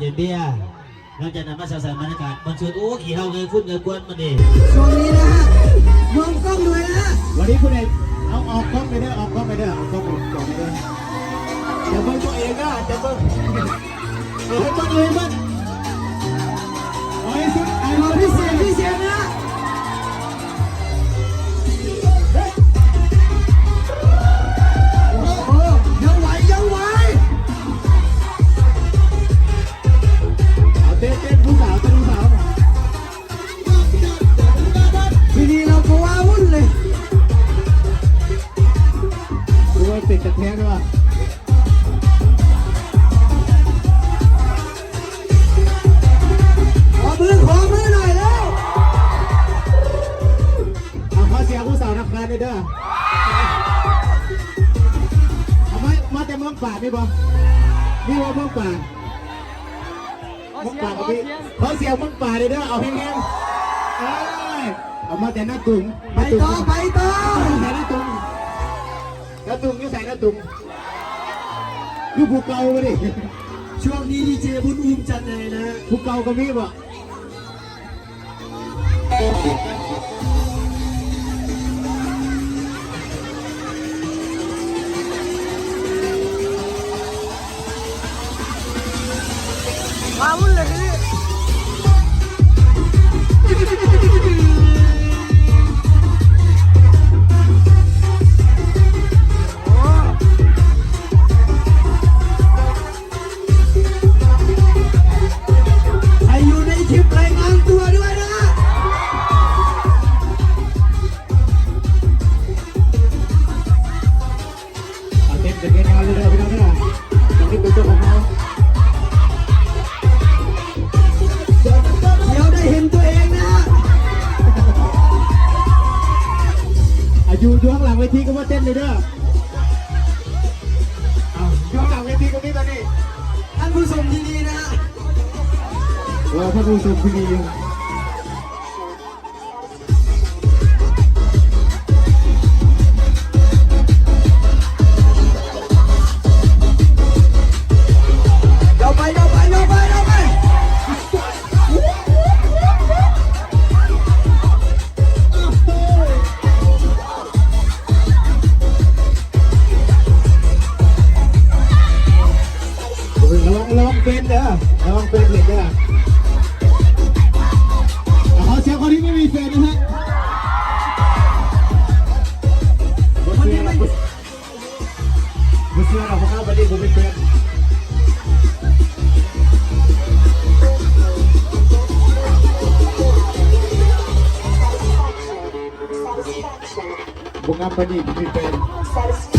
เป็นทานเนี่ยเราเดินเบี้ยเราจะนำมาสร้างบรรยากาศมันชวนโอ้ขี่เฮาเงยฟุ้นเงยกวนมาดิช่วงนี้นะฮะมองกล้องด้วยนะฮะวันนี้คุณเอกเอาออกกล้องไปเด้อออกกล้องไปเด้อออกกล้องไปก่อเด้ออย่าเบิ่งตัวเองนะอย่าเบิ่งเอาให้เบิ่งเลยเบิ่งเอาให้สุดไอ้เราพิเศษพิเศษนะ เต้นเต้นผู้สาวเต้นผู้สาวทีนี้เราก็ว้าวุ่นเลยดูว่าติดจะแท้ด้วยขอมือขอมือหน่อยแล้วเอาขอเสียงผู้สาวนักการด้วยเด้อเอามามาแต่เมืองป่านี่บ่นี่ว่าเมืองป่าเมืองป่ากับพี่ขอเสียงเมืองป่าด้วยเด้อเอาแห้งๆเอ้ยเอามาแต่หน้าตุ่มไปต่อไปต่อใส่หน้าตุ่มหน้าตุ่มนี่ใส่หน้าตุ่มอยู่ภูเก่าไปดิช่วงนี้ดีเจบุญอุ้มจัดเลยนะฮะภูเก่าก็มีบ่ เป็นงานเลยเด้อพี่น้องเด้อตอนนี้เป็นตัวของเราเดี๋ยวได้เห็นตัวเองนะ อายุอยู่ข้างหลังเวทีก็มาเต้นเลยเด้ออยู่ข้างหลังเวทีก็มีตอนนี้ท่านผู้ชมที่ดีนะฮะว่าพระผู้ชมที่ดี เป็นเด้อระวังเป็นเหล็กเด้อเอาขอเสียงคนที่ไม่มีแฟนนะฮะบ่เชื่อหรอกบ่เชื่อหรอกเพราะเขาไม่ได้ผมเป็นแฟนบุกอัพไปดิมีแฟน